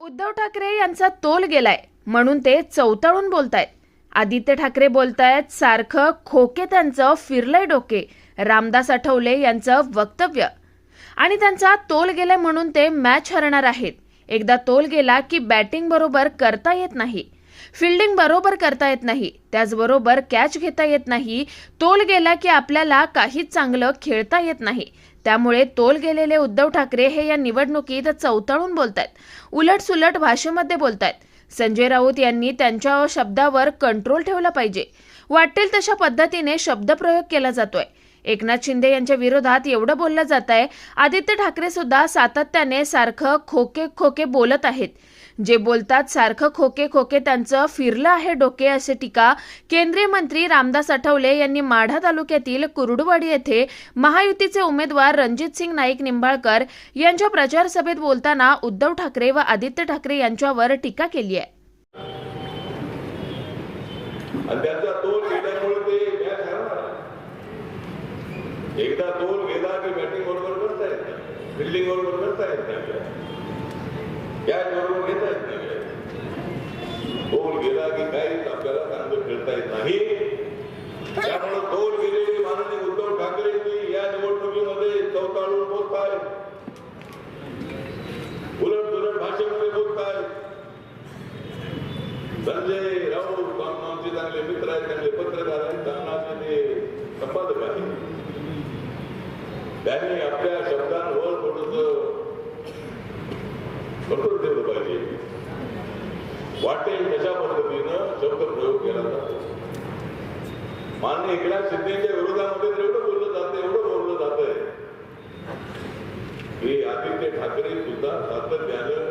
उद्धव ठाकरे यांचा तोल गेलाय म्हणून ते चौताळून बोलतायत. आदित्य ठाकरे बोलतायत सारखं खोके त्यांचं फिरलंय डोके. रामदास आठवले यांचं वक्तव्य. आणि त्यांचा तोल गेलाय म्हणून ते मॅच हरणार आहेत. एकदा तोल गेला की बॅटिंग बरोबर करता येत नाही. फिल्डिंग बरोबर करता येत नाही. त्याचबरोबर कॅच घेता येत नाही. तोल गेला की आपल्याला काहीच चांगलं खेळता येत नाही. त्यामुळे तोल गेलेले उद्धव ठाकरे हे या निवडणुकीत चौताळून बोलतायत. आहेत उलटसुलट भाषेमध्ये बोलतायत. संजय राऊत यांनी त्यांच्या शब्दावर कंट्रोल ठेवला पाहिजे. वाटेल तशा पद्धतीने शब्दप्रयोग केला जातोय. एकनाथ शिंदे यांच्या विरोधात एवढं बोललं जात आहे आदित्य ठाकरे सुद्धा सातत्याने सारखं खोके खोके बोलत आहेत. जे बोलतात सारखं खोके खोके त्यांचं फिरलं आहे डोके असे टीका केंद्रीय मंत्री रामदास आठवले यांनी माढा तालुक्यातील कुरुडवाडी येथे महायुतीचे उमेदवार रणजित सिंग नाईक निंबाळकर यांच्या प्रचार सभेत बोलताना उद्धव ठाकरे व आदित्य ठाकरे यांच्यावर टीका केली आहे. एकदा दोन वेदा की बॅटिंग बरोबर करता येत. नाही फिल्डिंग बरोबर करता येत. नाही कॅच बरोबर घेता येत नाही तोल गेला की काहीच आपल्याला चांगलं खेळता येत नाही. त्यामुळे तोल गेलेले माननीय उद्धव ठाकरे या निवडणुकीमध्ये चौताळून बोलताय. उलट सुलट भाषेमध्ये बोलताय. संजय राऊत आम- आमचे चांगले मित्र आहेत चांगले पत्रकार आहेत चांगलाचे ते संपादक आहेत. त्यांनी आपल्या शब्दांवर थोडस कंट्रोल ठेवलं पाहिजे वाटेल तशा पद्धतीनं शब्द प्रयोग केला जातो. मान्य एकनाथ शिंदेच्या विरोधामध्ये एवढं बोललं जातं एवढं बोललं जातंय. की आदित्य ठाकरे सुद्धा सातत्यानं